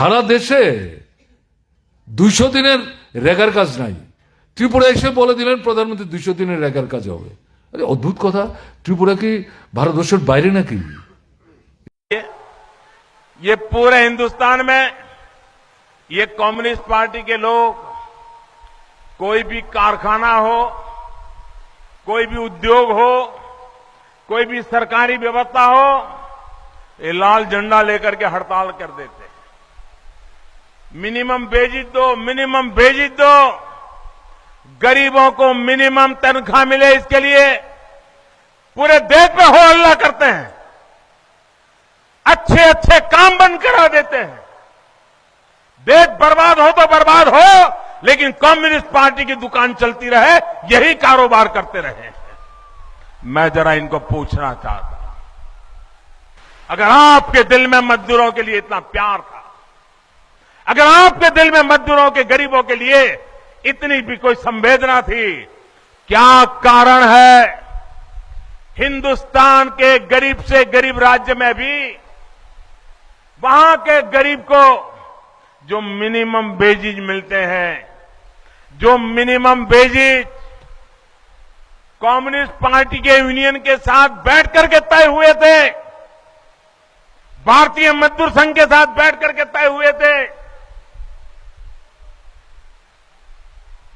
সারা দেশে দুইশো দিনের রেগার কাজ নাই ত্রিপুরা এসে বলে দিলেন প্রধানমন্ত্রী দুইশো দিনের রেগার কাজ হবে আরে অদ্ভুত কথা ত্রিপুরা কি ভারতবর্ষের বাইরে নাকি ये पूरे हिंदुस्तान में ये कम्युनिस्ट पार्टी के लोग कोई भी कारखाना हो कोई भी उद्योग हो कोई भी सरकारी व्यवस्था हो ये लाल झंडा लेकर के हड़ताल कर देते हैं मिनिमम बेजित दो, मिनिमम बेजित दो। गरीबों को मिनिमम तनख्वाह मिले इसके लिए। पूरे देश में हो हल्ला करते हैं। अच्छे अच्छे काम बंद करा देते हैं। देश बर्बाद हो तो बर्बाद हो, लेकिन कम्युनिस्ट पार्टी की दुकान चलती रहे, यही कारोबार करते रहे। मैं जरा इनको पूछना चाहता अगर आपके दिल में मजदूरों के लिए इतना प्यार था अगर आपके दिल में मजदूरों के, गरीबों के लिए इतनी भी कोई संवेदना थी, क्या कारण है? हिंदुस्तान के गरीब से गरीब राज्य में भी, वहाँ के गरीब को जो मिनिमम बेजिज मिलते हैं, जो मिनिमम बेजिज कम्युनिस्ट पार्टी के यूनियन के साथ बैठ करके तय हुए थे, भारतीय मजदूर संघ के साथ बैठ करके तय हुए थे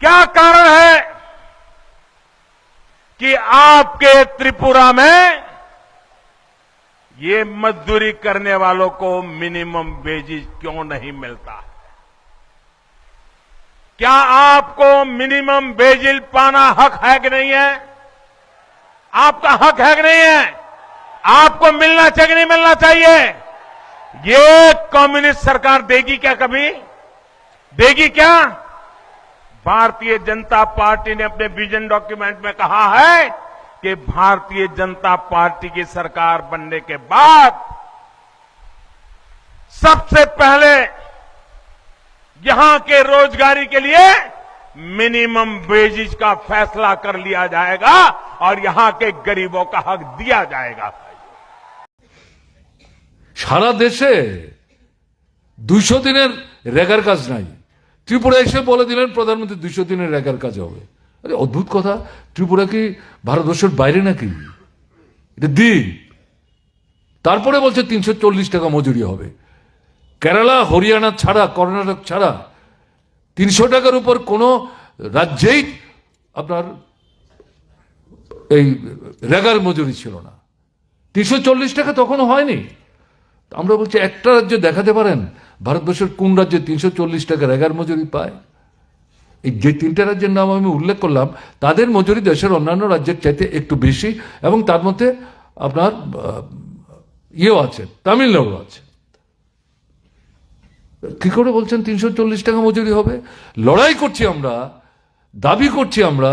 क्या कारण है कि आपके त्रिपुरा में ये मजदूरी करने वालों को मिनिमम वेजेज क्यों नहीं मिलता? है क्या आपको मिनिमम वेजेज पाना हक है कि नहीं है? आपका हक है कि नहीं है? आपको मिलना चाहिए कि नहीं मिलना चाहिए? ये कम्युनिस्ट सरकार देगी क्या कभी? देगी क्या? भारतीय जनता पार्टी ने अपने विजन डॉक्यूमेंट में कहा है कि भारतीय जनता पार्टी की सरकार बनने के बाद सबसे पहले यहां के रोजगारी के लिए मिनिमम वेजेज का फैसला कर लिया जाएगा और यहां के गरीबों का हक दिया जाएगा সারা দেশে দুইশো দিনের রেগার কাজ নাই ত্রিপুরা এসে বলে দিলেন, প্রধানমন্ত্রী দুইশো দিনের রেগার কাজ হবে। আরে, অদ্ভুত কথা। ত্রিপুরা কি ভারতবর্ষের বাইরে নাকি? এটা দ্বীপ তারপরে বলছে, তিনশো চল্লিশ টাকা মজুরি হবে। কেরালা, হরিয়ানা ছাড়া, কর্ণাটক ছাড়া, তিনশো টাকার উপর কোনো রাজ্যেই আপনার এই রেগার মজুরি ছিল না। তিনশো চল্লিশ টাকা তখনও হয়নি। আমরা বলছি, একটা রাজ্য দেখাতে পারেন? ভারতবর্ষের কোন রাজ্যে তিনশো চল্লিশ টাকা রেগার মজুরি পায়? এই যে তিনটা রাজ্যের নাম আমি উল্লেখ করলাম, তাদের মজুরি দেশের অন্যান্য রাজ্যের চাইতে একটু বেশি এবং তার মধ্যে আপনার ইয়েও আছে তামিলনাড়ু আছে। কি করে বলছেন তিনশো চল্লিশ টাকা মজুরি হবে? লড়াই করছি আমরা, দাবি করছি আমরা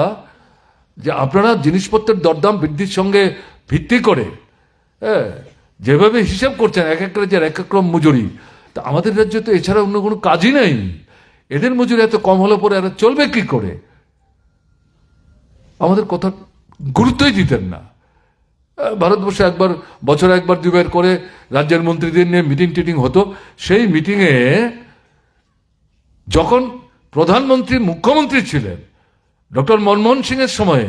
যে আপনারা জিনিসপত্রের দরদাম বৃদ্ধির সঙ্গে ভিত্তি করে হ্যাঁ যেভাবে হিসাব করছেন, এক এক রাজ্যের এক এক রকম মজুরি। তা আমাদের রাজ্যে তো এছাড়া অন্য কোনো কাজই নাই। এদের মজুরি এত কম হলে পরে এরা চলবে কি করে? আমাদের কথা গুরুত্বই দিতেন না। ভারতবর্ষে একবার, বছরে একবার দুবার করে রাজ্যের মন্ত্রীদের নিয়ে মিটিং টিটিং হতো। সেই মিটিংয়ে যখন প্রধানমন্ত্রী, মুখ্যমন্ত্রী ছিলেন, ডক্টর মনমোহন সিং এর সময়ে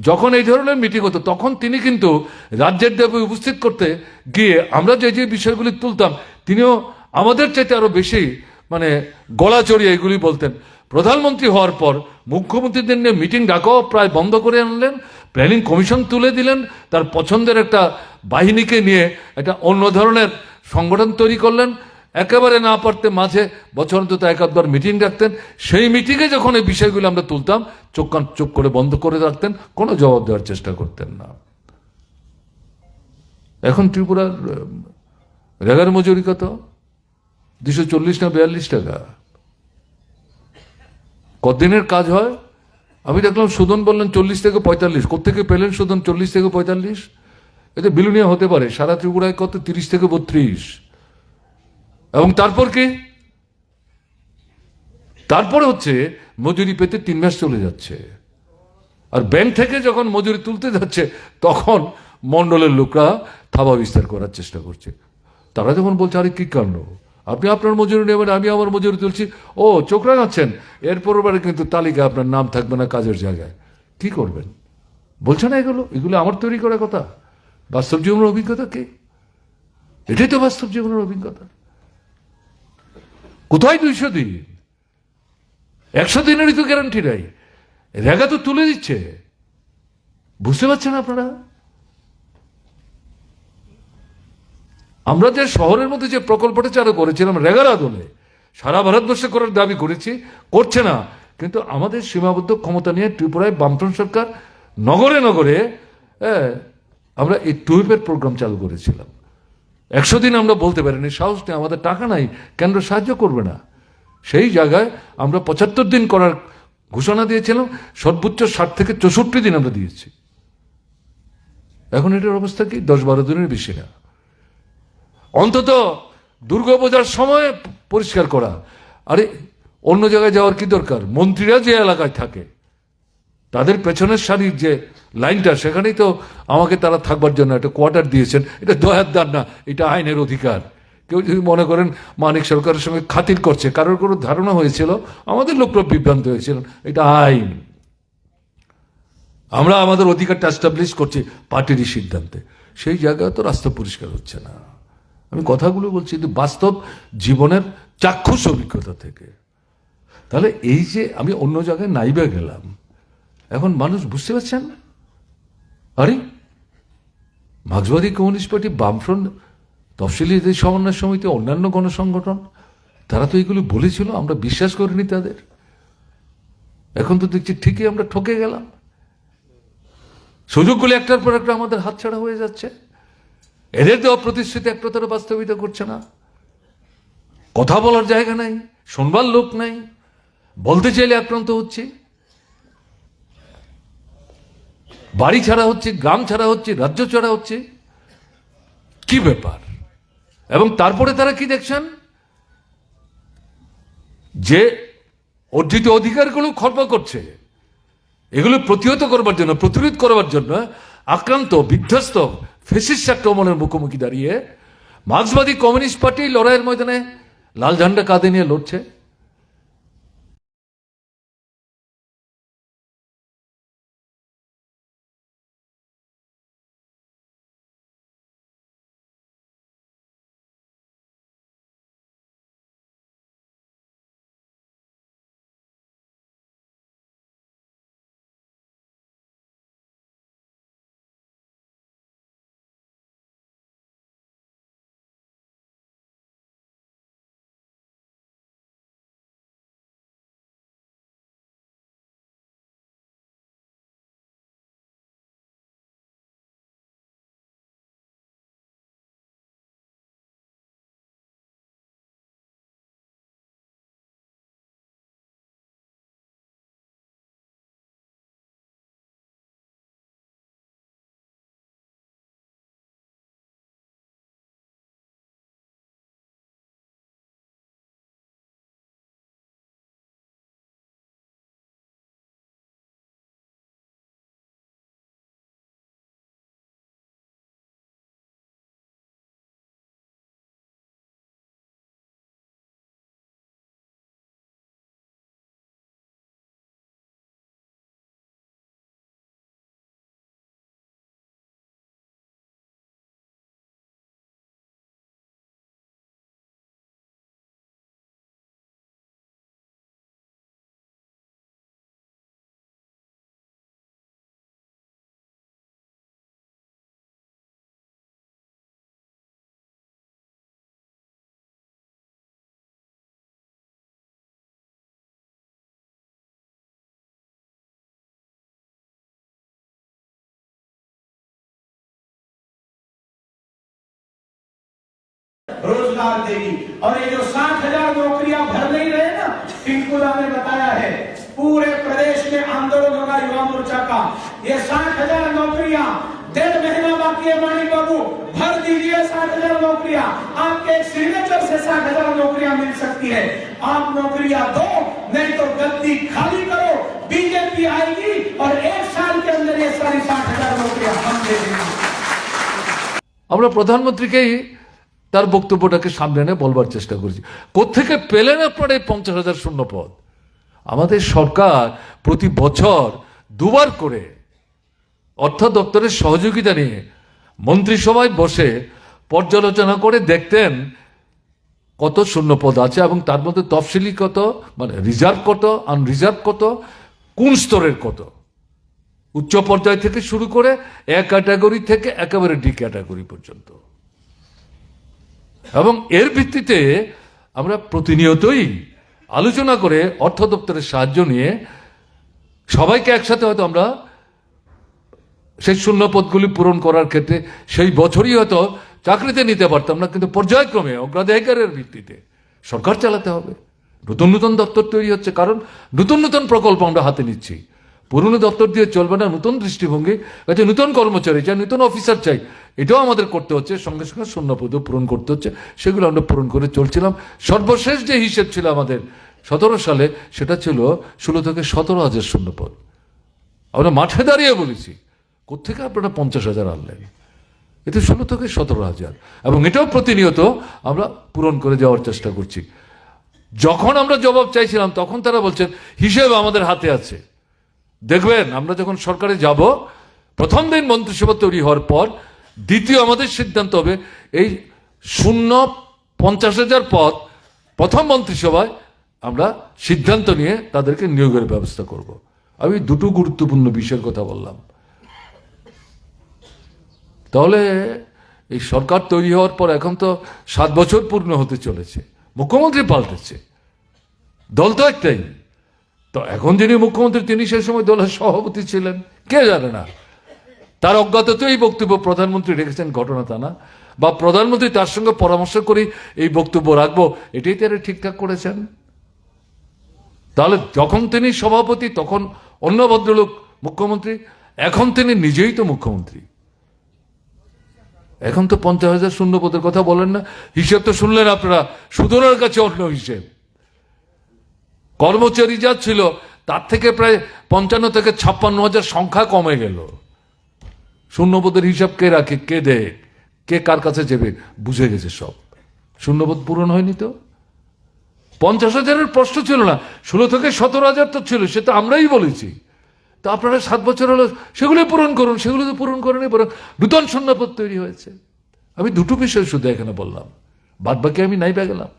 যখন এই ধরনের মিটিং হতো, তখন তিনি কিন্তু রাজ্যের দেবে উপস্থিত করতে গিয়ে আমরা যে যে বিষয়গুলি তুলতাম, তিনিও আমাদের চাইতে আরও বেশি মানে গলা চড়িয়ে এগুলি বলতেন। প্রধানমন্ত্রী হওয়ার পর মুখ্যমন্ত্রীদের নিয়ে মিটিং ডাকাও প্রায় বন্ধ করে আনলেন, প্ল্যানিং কমিশন তুলে দিলেন, তার পছন্দের একটা বাহিনীকে নিয়ে একটা অন্য ধরনের সংগঠন তৈরি করলেন। একেবারে না পারতে মাঝে বছর অন্তত এক আধবার মিটিং ডাকতেন। সেই মিটিংয়ে যখন এই বিষয়গুলো আমরা তুলতাম, চোখ কান চোখ করে বন্ধ করে রাখতেন, কোনো জবাব দেওয়ার চেষ্টা করতেন না। এখন ত্রিপুরার রেগার মজুরি কত? দুশো চল্লিশ না বিয়াল্লিশ টাকা? কদিনের কাজ হয়? আমি দেখলাম সুদন বললেন চল্লিশ থেকে পঁয়তাল্লিশ। কোথেকে পেলেন সুদন চল্লিশ থেকে পঁয়তাল্লিশ? এতে বিলুনিয়া হতে পারে। সারা ত্রিপুরায় কত? তিরিশ থেকে বত্রিশ। এবং তারপর কি? তারপরে হচ্ছে মজুরি পেতে তিন মাস চলে যাচ্ছে। আর ব্যাংক থেকে যখন মজুরি তুলতে যাচ্ছে, তখন মন্ডলের লোকরা থাবা বিস্তার করার চেষ্টা করছে। তারা যখন বলছে, আরে কি কাণ্ড? আপনি আপনার মজুরি নেবেন, আমি আমার মজুরি তুলছি। ও, চোখ রাঙাচ্ছেন। এরপর বারে কিন্তু তালিকা আপনার নাম থাকবে না কাজের জায়গায়। কি করবেন? বলছে না এগুলো? এগুলো আমার তৈরি করা কথা। বাস্তব জীবনের অভিজ্ঞতা কি? এটাই তো বাস্তব জীবনের অভিজ্ঞতা। কোথায় দুইশো দিন? একশো দিনেরই তো গ্যারান্টি নাই। রেগা তো তুলে দিচ্ছে। বুঝতে পারছেন আপনারা? আমরা যে শহরের মধ্যে যে প্রকল্পটা চালু করেছিলাম রেগার আদলে সারা ভারতবর্ষে করার দাবি করেছি, করছে না। কিন্তু আমাদের সীমাবদ্ধ ক্ষমতা নিয়ে ত্রিপুরায় বামফ্রন্ট সরকার নগরে নগরে আমরা এই টুইপের প্রোগ্রাম চালু করেছিলাম। একশো দিন আমরা বলতে পারিনি, সাহস নেই, আমাদের টাকা নাই, কেন্দ্র সাহায্য করবে না। সেই জায়গায় আমরা পঁচাত্তর দিন করার ঘোষণা দিয়েছিলাম, সর্বোচ্চ ষাট থেকে চৌষট্টি দিন আমরা দিয়েছি। এখন এটার অবস্থা কি? দশ বারো দিনের বেশি না। অন্তত দুর্গাপূজার সময় পরিষ্কার করা। আরে, অন্য জায়গায় যাওয়ার কি দরকার? মন্ত্রীরা যে এলাকায় থাকে, তাদের পেছনের সারির যে লাইনটা, সেখানেই তো আমাকে তারা থাকবার জন্য একটা কোয়ার্টার দিয়েছেন। এটা দয়ার দান না, এটা আইনের অধিকার। কেউ যদি মনে করেন মানিক সরকারের সঙ্গে খাতির করছে, কারোর কোনো ধারণা হয়েছিল? আমাদের লোকরা বিভ্রান্ত হয়েছিল, এটা আইন। আমরা আমাদের অধিকারটা এস্টাবলিশ করছি পার্টিরই সিদ্ধান্তে। সেই জায়গায় তো রাস্তা পরিষ্কার হচ্ছে না। আমি কথাগুলো বলছি, কিন্তু বাস্তব জীবনের চাক্ষুষ অভিজ্ঞতা থেকে। তাহলে এই যে আমি অন্য জায়গায় নাইবে গেলাম, এখন মানুষ বুঝতে পারছেন? আরে, মার্ক্সবাদী কমিউনিস্ট পার্টি বামফ্রন্ট তফসিলি সমন্বয় সমিতি, অন্যান্য গণসংগঠন, তারা তো এগুলো বলেছিল, আমরা বিশ্বাস করিনি তাদের। এখন তো দেখছি ঠিকই আমরা ঠকে গেলাম। সুযোগগুলো একটার পর একটা আমাদের হাতছাড়া হয়ে যাচ্ছে। এদের দেওয়া প্রতিশ্রুতি একটা তারা বাস্তবিত করছে না। কথা বলার জায়গা নাই, শোনবার লোক নাই, বলতে চাইলে আক্রান্ত হচ্ছে। বাড়ি ছাড়া হচ্ছে, গ্রাম ছাড়া হচ্ছে, রাজ্য ছাড়া হচ্ছে, কি ব্যাপার? এবং তারপরে তারা কি দেখছেন? যে অর্জিত অধিকারগুলো খর্ব করছে, এগুলো প্রতিহত করবার জন্য, প্রতিরোধ করবার জন্য আক্রান্ত, বিধ্বস্ত ফেসিস্ট আক্রমণের মুখোমুখি দাঁড়িয়ে মার্ক্সবাদী কমিউনিস্ট পার্টি লড়াইয়ের ময়দানে লাল ঝান্ডা কাঁধে নিয়ে লড়ছে। रोजगार देगी और ये जो साठ हजार नौकरियां भर नहीं रहे ना टिंकुला ने बताया है पूरे प्रदेश में आंदोलन होगा युवा मोर्चा का ये साठ हजार नौकरियां डेढ़ महीना बाकी है मानी बाबू भर दीजिए साठ हजार नौकरियां आपके एक सिग्नेचर से साठ हजार नौकरियां मिल सकती है आप नौकरियां दो नहीं तो गद्दी खाली करो बीजेपी आएगी और एक साल के अंदर ये सारी साठ हजार नौकरियां हम दे देंगे আমরা প্রধানমন্ত্রীকেই তার বক্তব্যটাকে সামনে এনে বলবার চেষ্টা করেছি। কোত্থেকে পেলেন আপনারা এই পঞ্চাশ হাজার শূন্য পদ আমাদের সরকার প্রতি বছর দুবার করে অর্থ দপ্তরের সহযোগিতা নিয়ে মন্ত্রিসভায় বসে পর্যালোচনা করে দেখতেন কত শূন্য পদ আছে এবং তার মধ্যে তফসিলি কত মানে রিজার্ভ কত আনরিজার্ভ কত, কোন স্তরের কত? উচ্চ পর্যায় থেকে শুরু করে এ ক্যাটাগরি থেকে একেবারে ডি ক্যাটাগরি পর্যন্ত। এবং এর ভিত্তিতে আমরা প্রতিনিয়তই আলোচনা করে অর্থ দপ্তরের সাহায্য নিয়ে সবাইকে একসাথে হয়তো আমরা সেই শূন্য পদগুলি পূরণ করার ক্ষেত্রে সেই বছরই হয়তো চাকরিতে নিতে পারতাম না, কিন্তু পর্যায়ক্রমে অগ্রাধিকারের ভিত্তিতে সরকার চালাতে হবে। নতুন নতুন দপ্তর তৈরি হচ্ছে, কারণ নতুন নতুন প্রকল্প আমরা হাতে নিচ্ছি। পুরনো দপ্তর দিয়ে চলবে না, নতুন দৃষ্টিভঙ্গি কাজে নতুন কর্মচারী চাই, নতুন অফিসার চাই। এটাও আমাদের করতে হচ্ছে, সঙ্গে সঙ্গে শূন্য পদও পূরণ করতে হচ্ছে, সেগুলো আমরা পূরণ করে চলছিলাম। সর্বশেষ যে হিসেব ছিল আমাদের, সতেরো সালে, সেটা ছিল ষোলো থেকে সতেরো হাজার শূন্যপদ আমরা মাঠে দাঁড়িয়ে বলেছি কোথেকে আপনারা পঞ্চাশ হাজার আনলেন? এতে ষোলো থেকে সতেরো হাজার। এবং এটাও প্রতিনিয়ত আমরা পূরণ করে যাওয়ার চেষ্টা করছি। যখন আমরা জবাব চাইছিলাম, তখন তারা বলছেন, হিসেব আমাদের হাতে আছে। দেখবেন, আমরা যখন সরকারে যাব, প্রথম দিন মন্ত্রিসভা তৈরি হওয়ার পর, দ্বিতীয় আমাদের সিদ্ধান্ত হবে, এই শূন্য পঞ্চাশ হাজার পদ প্রথম মন্ত্রিসভায় আমরা সিদ্ধান্ত নিয়ে তাদেরকে নিয়োগের ব্যবস্থা করব। আমি দুটো গুরুত্বপূর্ণ বিষয়ের কথা বললাম। তাহলে, এই সরকার তৈরি হওয়ার পর এখন তো সাত বছর পূর্ণ হতে চলেছে, মুখ্যমন্ত্রী পাল্টেছে। দল তো একটাই। তো এখন যিনি মুখ্যমন্ত্রী, তিনি সেই সময় দলের সভাপতি ছিলেন। কে জানে না? তার অজ্ঞাততে এই বক্তব্য প্রধানমন্ত্রী রেখেছেন, ঘটনা তা না। বা প্রধানমন্ত্রী তার সঙ্গে পরামর্শ করে, এই বক্তব্য রাখব, এটাই তারা ঠিকঠাক করেছেন। তাহলে যখন তিনি সভাপতি, তখন অন্য ভদ্রলোক মুখ্যমন্ত্রী, এখন তিনি নিজেই তো মুখ্যমন্ত্রী। এখন তো পঞ্চাশ হাজার শূন্য পদের কথা বলেন না। হিসেব তো শুনলেন আপনারা, সুদনের কাছে অন্য হিসেব। কর্মচারী যা ছিল, তার থেকে প্রায় পঞ্চান্ন থেকে ছাপ্পান্ন হাজার সংখ্যা কমে গেল। শূন্যপদের হিসাব কে রাখে, কে দেয়, কে কার কাছে যাবে বুঝে গেছে সব। শূন্যপদ পূরণ হয়নি তো? পঞ্চাশ হাজারের প্রশ্ন ছিল না, ষোলো থেকে সতেরো হাজার তো ছিল, সে তো আমরাই বলেছি। তো আপনারা সাত বছর হলো, সেগুলো পূরণ করুন, সেগুলো তো পূরণ করেনি বরং নূতন শূন্যপদ তৈরি হয়েছে। আমি দুটো বিষয় শুধু এখানে বললাম বাদ বাকি আমি নাই গেলাম।